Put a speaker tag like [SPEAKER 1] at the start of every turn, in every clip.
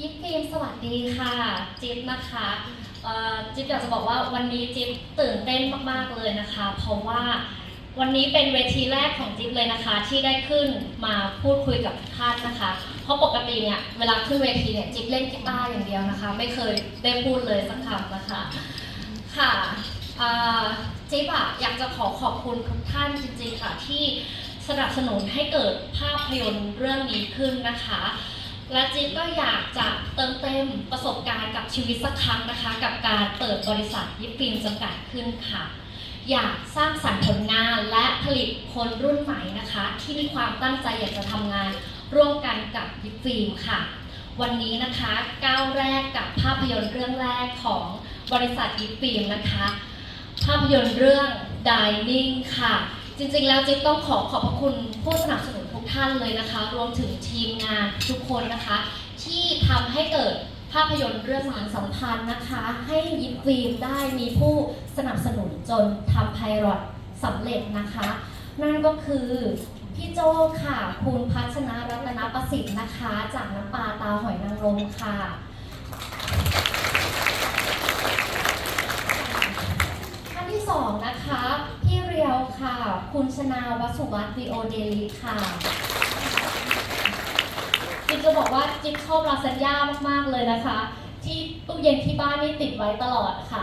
[SPEAKER 1] ยิปฟิล์มสวัสดีค่ะ จิ๊บนะคะเอ่อจิ๊บอยากจะบอกว่าวันนี้จิ๊บตื่นเต้นมากๆเลยนะคะ เพราะว่าวันนี้เป็นเวทีแรกของจิ๊บเลยนะคะ ที่ได้ขึ้นมาพูดคุยกับท่านนะคะ เพราะปกติเนี่ยเวลาขึ้นเวทีเนี่ยจิ๊บเล่นกีตาร์อย่างเดียวนะคะ ไม่เคยได้พูดเลยสักคำนะคะ ค่ะจิ๊บอะอยากจะขอขอบคุณทุกท่านจริงๆค่ะที่สนับสนุนให้เกิดภาพยนตร์เรื่องนี้ขึ้นนะคะ และจิ๊บก็อยากจะเติมเต็มประสบการณ์กับชีวิตสักครั้งนะคะ กับการเปิดบริษัทยิปฟิล์มจำกัดขึ้นค่ะ อยากสร้างสรรค์ผลงานและผลิตคนรุ่นใหม่นะคะ ที่มีความตั้งใจอยากจะทำงานร่วมกันกับยิปฟิล์มค่ะ วันนี้นะคะก้าวแรกกับภาพยนตร์เรื่องแรกของบริษัทยิปฟิล์มนะคะ ภาพยนตร์เรื่อง Dining ค่ะ จริงๆแล้วจิ๊บต้องขอขอบพระคุณผู้สนับสนุน กท่านเลยนะคะ รวมถึงทีมงานทุกคนนะคะ ที่ทำให้เกิดภาพยนตร์เรื่องสารสัมพันธ์นะคะ ให้ยิปฟิล์มได้มีผู้สนับสนุนจนทำไพรอตสำเร็จนะคะ นั่นก็คือพี่โจค่ะ คุณพัชนารัตนประสิทธิ์นะคะ จากน้ำปลาตาหอยนางรมค่ะ ท่านที่สองนะคะ พี่เรียวค่ะ คุณชนาวัสุวัตวีโอเดลิค่ะจิ๊บจะบอกว่าจิ๊บชอบลาซานญ่ามาก ๆ เลยนะคะ ที่ตู้เย็นที่บ้านนี่ติดไว้ตลอดค่ะ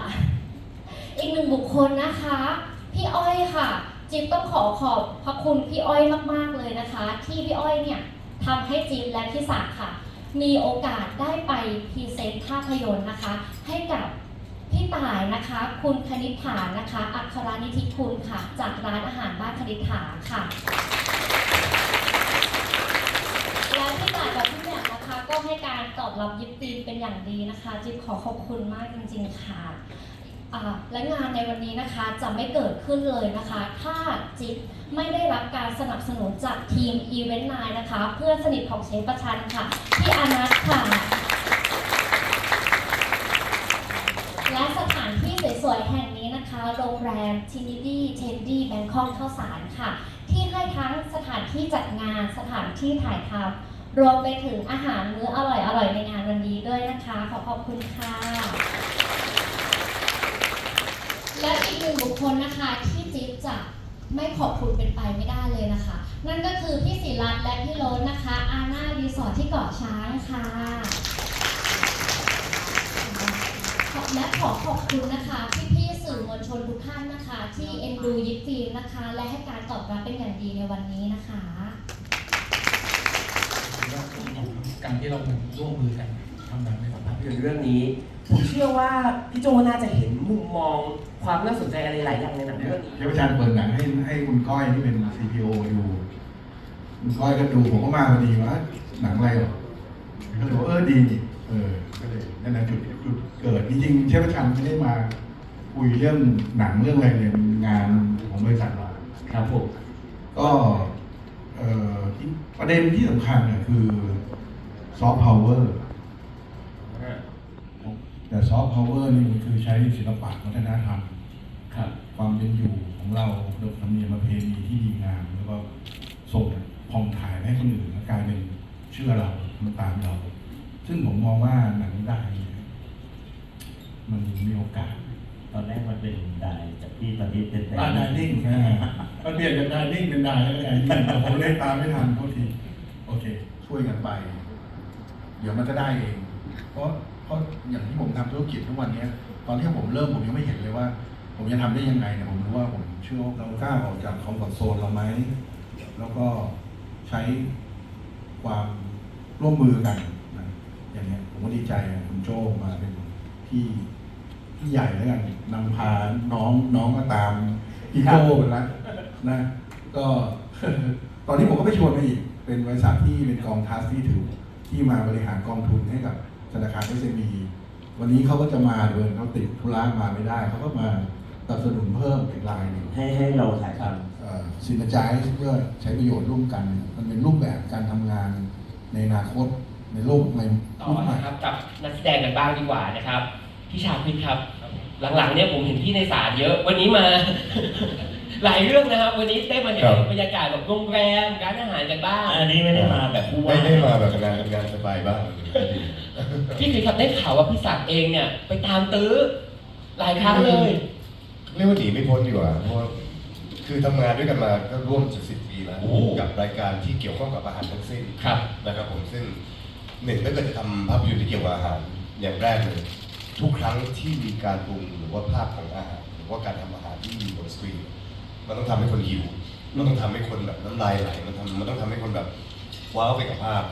[SPEAKER 1] อีกหนึ่งบุคคลนะคะ พี่อ้อยค่ะ จิ๊บต้องขอขอบพระคุณพี่อ้อยมาก ๆ เลยนะคะ ที่พี่อ้อยเนี่ยทำให้จิ๊บและพี่ศักดิ์ค่ะ มีโอกาสได้ไปพรีเซนต์ภาพยนตร์นะคะ ให้กับ พี่ต่ายนะคะ คุณคณิษฐานะคะ อัครานิธิคุณค่ะ จากร้านอาหารบ้านคณิษฐาค่ะและพี่ต่ายกับพี่แหม่มนะคะ ก็ให้การตอบรับยิปตีนเป็นอย่างดีนะคะ จิ๊บขอขอบคุณมากจริงๆค่ะและงานในวันนี้นะคะจะไม่เกิดขึ้นเลยนะคะ ถ้าจิ๊บไม่ได้รับการสนับสนุนจากทีมอีเวนต์นายนะคะ เพื่อนสนิทของเชฟประชันค่ะ พี่อานัทค่ะสถานที่ สวยๆ แห่งนี้นะคะ โรงแรมทินิดี้เทนดี้แบงคอกข้าวสารค่ะ ที่ให้ทั้งสถานที่จัดงานสถานที่ถ่ายทำรวมไปถึงอาหารมื้ออร่อยๆ ในงานวันนี้ด้วยนะคะ ขอขอบคุณค่ะ และอีกหนึ่งบุคคลนะคะที่จิ๊บจะไม่ขอบคุณเป็นไปไม่ได้เลยนะคะ นั่นก็คือพี่ศิรัตน์และพี่โรสนะคะ อาณารีสอร์ทที่เกาะช้างค่ะ และขอขอบคุณนะคะพี่ๆสื่อมวลชนทุกท่านนะคะ ที่เอ็นดูยิปฟิล์มนะคะ และให้การตอบรับเป็นอย่างดีในวันนี้นะคะ
[SPEAKER 2] การที่เราร่วมมือกันทำงานในกับภาพ
[SPEAKER 3] ภาพ
[SPEAKER 2] ย
[SPEAKER 3] ย
[SPEAKER 2] น
[SPEAKER 3] น
[SPEAKER 2] ต
[SPEAKER 3] ต
[SPEAKER 2] ร์
[SPEAKER 3] ร์เรื่องนี้ผมเชื่อว่าพี่โจน่าจะเห็นมุมมองความน่าสนใจอะไรหลายอย่างในหนัง
[SPEAKER 4] เนี่ย
[SPEAKER 3] เรื่องนี้
[SPEAKER 4] เทพอาจารย์เปิดหนังให้ให้คุณก้อยที่เป็น CPO ดูคุณก้อยก็ดูผมก็มาพอดีว่าหนังอะไรหรอก็เลยบอกเออดีนี่เออ ก็เลยนั่นแหละจุดจุดเกิดจริงๆเทพอาจารย์ไม่ได้มาคุยเรื่องหนังเรื่องอะไรเลยงานของบริษัทเรา
[SPEAKER 3] ครับผม
[SPEAKER 4] ก็เอ่อที่ประเด็นที่สำคัญเนี่ยคือซอฟต์พาวเวอร์แต่ซอฟต์พาวเวอร์นี่มันคือใช้ศิลปะวัฒนธรรม
[SPEAKER 3] ครับ
[SPEAKER 4] ความเป็นอยู่ของเราดกธรรมเนียมประเพณีที่ดีงามแล้วก็ส่งผ่องถ่ายให้คนอื่นแล้วกลายเป็นเชื่อเรามันตามเรา ซึ่งผมมองว่าหนังได้เนี่ยมันมีโอกาส
[SPEAKER 5] ตอนแรกมันเป็นไดจากที่ตอนนี้เป็น
[SPEAKER 4] อ่าดายนิ่งนะมันเปลี่ยนจากดายนิ่งเป็นดายแล้วก็ดายนิ่งแต่ผมเล่นตามไม่ทันโทษทีโอเค ช่วยกันไป เดี๋ยวมันจะได้เอง เพราะเพราะอย่างที่ผมทำธุรกิจทุกวันเนี้ย ตอนที่ผมเริ่มผมยังไม่เห็นเลยว่า ผมจะทำได้ยังไงเนี่ยผมรู้ว่าผมเชื่อว่าเรากล้าออกจากคอมฟอร์ทโซนเราไหมแล้วก็ใช้ความร่วมมือกันนะ อย่างเงี้ยผมก็ดีใจอะคุณโจมาเป็นพี่พี่ใหญ่แล้วกันนำพาน้องน้องมาตามพี่โจไปแล้วนะ ก็ตอนนี้ผมก็ไปชวนมาอีก เป็นบริษัทที่เป็นกองทัสที่ถือที่มาบริหารกองทุนให้กับธนาคาร SME วันนี้เขาก็จะมาเดินเขาติดธุระมาไม่ได้ เขาก็มาสนับสนุนเพิ่มอีกรายหนึ่ง
[SPEAKER 5] ให้ให้เราถ่ายท
[SPEAKER 4] ซินเนจายเพื่อใช้ประโยชน์ร่วมกัน มันเป็นรูปแบบการทำงานในอนาคต ในโลกใหม่
[SPEAKER 3] ต่
[SPEAKER 4] รุ่
[SPEAKER 3] อน
[SPEAKER 4] ใหม่
[SPEAKER 3] นะครับกับนักแสดงกันบ้างดีกว่านะครับพี่ชาพิษครับ หลังๆเนี่ยผมเห็นพี่ในศาลเยอะ วันนี้มา หลายเรื่องนะครับ วันนี้ได้มาเห็น
[SPEAKER 6] ครับ
[SPEAKER 3] บรรยากาศแบบโรงแรมร้านอาหารกันบ้าง
[SPEAKER 5] อันนี้ไม่ได้มาแบบผู้ว่า
[SPEAKER 6] ไม่ได้มาแบบงานงานสบายบ้าง
[SPEAKER 3] พี่คือครับได้ข่าวว่าพี่ศักดิ์เองเนี่ย ไปตามตื้อหลายครั้งเลย
[SPEAKER 6] เรียกว่าหนีไม่พ้นดีกว่าเพราะว่าคือทำงานด้วยกันมาก็ร่วมจะสิบปีแล้ว
[SPEAKER 3] โอ้
[SPEAKER 6] กับรายการที่เกี่ยวข้องกับอาหารทั้งสิ้น
[SPEAKER 3] ครับ
[SPEAKER 6] นะครับผมซึ่ง หนึ่งถ้าเกิดจะทำภาพยนตร์ที่เกี่ยวกับอาหารอย่างแรกเลยทุกครั้งที่มีการปรุงหรือว่าภาพของอาหารหรือว่าการทำอาหารที่อยู่บนสกรีนมันต้องทำให้คนหิว มันต้องทำให้คนแบบน้ำลายไหลมันทำมันต้องทำให้คนแบบว้าวไปกับภาพ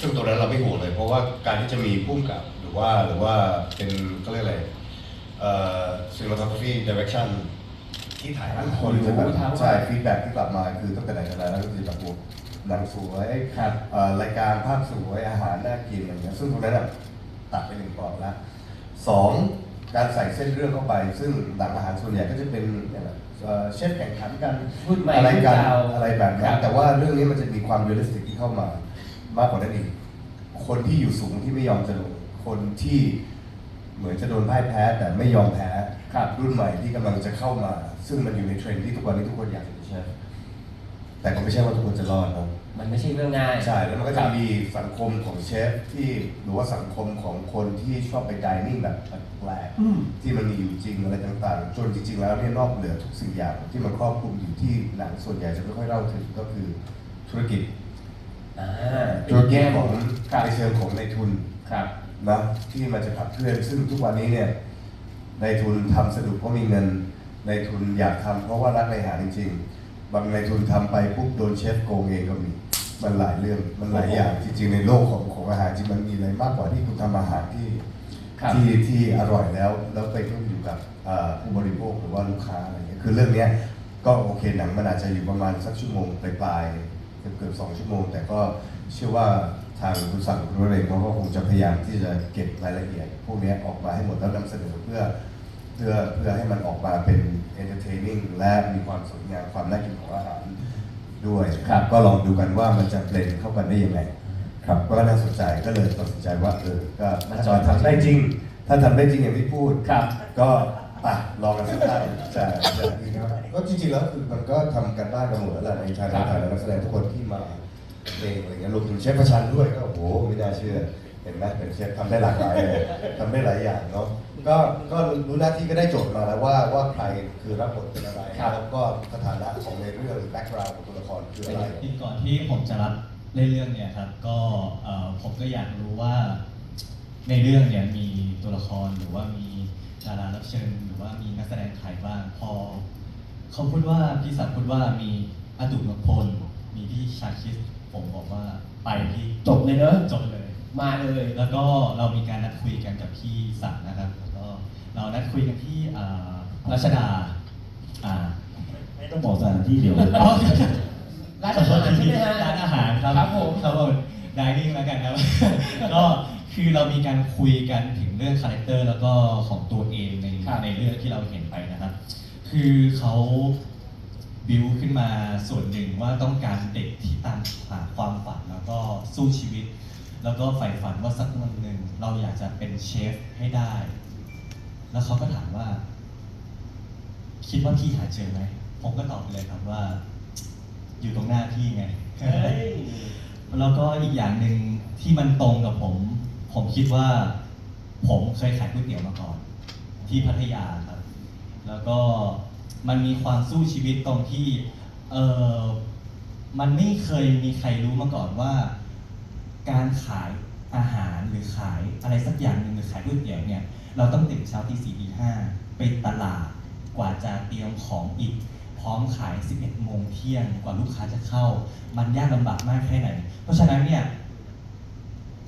[SPEAKER 6] ซึ่งตรงนั้นเราไม่ห่วงเลย เพราะว่าการที่จะมีพุ่มกับหรือว่าหรือว่าเป็นก็เรียกอะไรเอ่อ cinematography direction ที่ถ่ายทุกคนจะแบบ
[SPEAKER 3] รู้ทั้ง
[SPEAKER 6] ใช่ฟีดแบ็ที่กลับมาคือตั้งแต่ไหนแต่ไรแล้วก็คือแบบโอ้ หนังสวย
[SPEAKER 3] ครับ
[SPEAKER 6] เอ่อรายการภาพสวยอาหารน่ากินอะไรเงี้ยซึ่งตรงนั้นอะตัดไปหนึ่งปอนด์ละสองการใส่เส้นเรื่องเข้าไป ซึ่งหลังอาหารส่วนใหญ่ก็จะเป็นเนี่ยแหละเอ่อเชฟแข่งขันกัน
[SPEAKER 3] รุ่นใหม่
[SPEAKER 6] อะไร
[SPEAKER 3] รุ่น
[SPEAKER 6] กัน
[SPEAKER 3] เก่า
[SPEAKER 6] อะไรแบบ
[SPEAKER 3] ครั
[SPEAKER 6] นั้น
[SPEAKER 3] บ
[SPEAKER 6] แต่ว่าเรื่องนี้มันจะมีความเรียลลิสติกที่เข้ามามากกว่านั้นอีกคนที่อยู่สูงที่ไม่ยอมจะลงคนที่เหมือนจะโดนพ่ายแพ้แต่ไม่ยอมแพ้
[SPEAKER 3] ครับ
[SPEAKER 6] รุ่นใหม่ที่กำลังจะเข้ามา ซึ่งมันอยู่ในเทรนด์ที่ทุกวันนี้ทุกคนอยากเป็นเชฟ แต่ก็ไม่ใช่ว่าทุกคนจะรอดนะ
[SPEAKER 3] มันไม่ใช่เรื่องง่าย
[SPEAKER 6] ใช่แล้วมันก็จะมีสังคมของเชฟที่หรือว่าสังคมของคนที่ชอบไปดิเนิ่งแบบแปลกๆ
[SPEAKER 3] อืม
[SPEAKER 6] ที่มันมีอยู่จริงอะไรต่างๆจนจริง ๆ แล้วเนี่ยนอกเหนือทุกสิ่งอย่างที่มันครอบคลุมอยู่ที่หนังส่วนใหญ่จะไม่ค่อยเล่าถึงก็คือธุรกิจ
[SPEAKER 3] อ่า
[SPEAKER 6] ธุรกิจของ
[SPEAKER 3] ครับ
[SPEAKER 6] ในเชิงของในทุน
[SPEAKER 3] ครับ
[SPEAKER 6] นะที่มันจะขับเคลื่อนซึ่งทุกวันนี้เนี่ยในทุนทำสนุกเพราะมีเงินในทุนอยากทำเพราะว่ารักในอาหารจริงๆ บางในทุนทำไปปุ๊บโดนเชฟโกงเองก็มีมันหลายเรื่องมันหลายอย่างจริงๆในโลกของของอาหารจริงมันมีอะไรมากกว่าที่คุณทำอาหารที่
[SPEAKER 3] ครับ
[SPEAKER 6] ที่ที่อร่อยแล้วแล้วไปขึ้นอยู่กับอ่าผู้บริโภคหรือว่าลูกค้าอะไรเงี้ยคือเรื่องเนี้ยก็โอเคหนังมันอาจจะอยู่ประมาณสักชั่วโมงปลายๆเกือบเกือบสองชั่วโมง แต่ก็เชื่อว่าทางคุณสั่งคุณเรงเขาก็คงจะพยายามที่จะเก็บรายละเอียด พวกเนี้ยออกมาให้หมดแล้วนำเสนอเพื่อ เพื่อเพื่อให้มันออกมาเป็น entertaining และมีความสวยงามความน่ากินของอาหารด้วย
[SPEAKER 3] ครับ
[SPEAKER 6] ก็ลองดูกันว่ามันจะเบลนเข้ากันได้ยังไง ครับก็น่าสนใจก็เลยตัดสินใจว่าเออก็
[SPEAKER 3] มา
[SPEAKER 6] ถ้า
[SPEAKER 3] จอย
[SPEAKER 6] ทำได้จริง ถ้าทำได้จริงอย่างที่พูด
[SPEAKER 3] ครับ
[SPEAKER 6] ก็อะลองกันสักตั้งจะจะดีครับก็จริงๆแล้วคือมันก็ทำกันบ้านกันหมดแล้วแหละในทางการถ่ายและนักแสดงทุกคนที่มาเองอะไรเงี้ยรวมถึงเชฟประชันด้วยก็โอ้โหไม่น่าเชื่อ เห็นไหมเป็นเชฟทำได้หลากหลายเลยทำได้หลายอย่างเนาะก็ก็รู้หน้าที่ก็ได้โจทย์มาแล้วว่าว่าใครคือรับบทเป็นอะไร
[SPEAKER 3] ครับ
[SPEAKER 6] แล้วก็สถานะของในเรื่องแบ็กกราวด์ของตัวละครคืออะไร
[SPEAKER 7] ที่ก่อนที่ผมจะรับเล่นเรื่องเนี่ยครับก็เอ่อผมก็อยากรู้ว่า ในเรื่องเนี่ยมีตัวละครหรือว่ามีดารารับเชิญหรือว่ามีนักแสดงใครบ้างพอเขาพูดว่าพี่ศักดิ์พูดว่ามีอดุลพลมีพี่ชาคิสผมบอกว่าไปที่
[SPEAKER 3] จบเลยเนอะ
[SPEAKER 7] จบเลย
[SPEAKER 3] มาเลย
[SPEAKER 7] แล้วก็เรามีการนัดคุยกันกับพี่ศักดิ์นะครับแล้วก็เรานัดคุยกันที่อ่ารัชดาอ่า
[SPEAKER 5] ไม่ต้องบอกสถานที่เดียว
[SPEAKER 7] อ๋อ
[SPEAKER 3] ร้านอาหารใช่ไหมฮะ
[SPEAKER 7] ร้านอาหารครับ
[SPEAKER 3] ครับผม
[SPEAKER 7] ครับผมดินิ่งแล้วกันครับ ก็คือเรามีการคุยกันถึงเรื่องคาแรคเตอร์ แล้วก็ของตัวเองใน
[SPEAKER 3] ครับ
[SPEAKER 7] ในเรื่องที่เราเห็นไปนะครับ คือเขาบิวขึ้นมาส่วนหนึ่งว่าต้องการเด็กที่ตามหาความฝันแล้วก็สู้ชีวิต แล้วก็ใฝ่ฝันว่าสักวันหนึ่งเราอยากจะเป็นเชฟให้ได้ แล้วเขาก็ถามว่า คิดว่าพี่หาเจอไหม ผมก็ตอบไปเลยครับว่า อยู่ตรงหน้าพี่ไง แล้วก็อีกอย่างหนึ่งที่มันตรงกับผม ผมคิดว่า ผมเคยขายก๋วยเตี๋ยวมาก่อน ที่พัทยาครับ แล้วก็มันมีความสู้ชีวิตตรงที่ เออมันไม่เคยมีใครรู้มาก่อนว่า การขายอาหารหรือขายอะไรสักอย่างหนึ่งหรือขายก๋วยเตี๋ยวเนี่ยเราต้องตื่นเช้าตีสี่ตีห้าไปตลาดกว่าจะเตรียมของอีก พร้อมขาย 11 โมงเที่ยงกว่าลูกค้าจะเข้า มันยากลำบากมากแค่ไหน เพราะฉะนั้นเนี่ย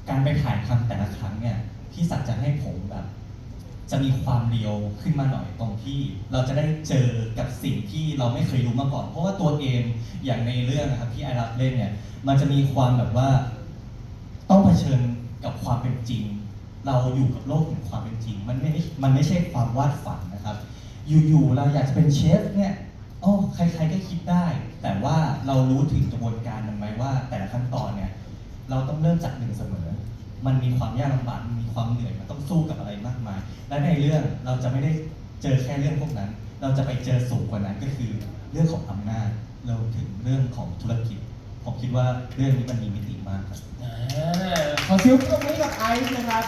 [SPEAKER 7] การไปถ่ายทำแต่ละครั้งเนี่ยพี่ศักดิ์จะให้ผมแบบจะมีความเรียวขึ้นมาหน่อยตรงที่ เราจะได้เจอกับสิ่งที่เราไม่เคยรู้มาก่อน เพราะว่าตัวเองอย่างในเรื่องนะครับที่ไอรับเล่นเนี่ยมันจะมีความแบบว่า เผชิญกับความเป็นจริง เราอยู่กับโลกแห่งความเป็นจริง มันไม่มันไม่ใช่ความวาดฝันนะครับ อยู่ๆเราอยากจะเป็นเชฟเนี่ยอ๋อใครๆก็คิดได้ แต่ว่าเรารู้ถึงกระบวนการมันไหมว่า แต่ละขั้นตอนเนี่ยเราต้องเริ่มจากหนึ่งเสมอ มันมีความยากลำบากมันมีความเหนื่อยมันต้องสู้กับอะไรมากมาย และในเรื่องเราจะไม่ได้เจอแค่เรื่องพวกนั้น เราจะไปเจอสูงกว่านั้นก็คือเรื่องของอำนาจเรวมถึงเรื่องของธุรกิจ ผมคิดว่าเรื่องนี้มันมีมิติมากครับ
[SPEAKER 3] อ่าขอเสียงปรบมือให้กับไอซ์นะครับ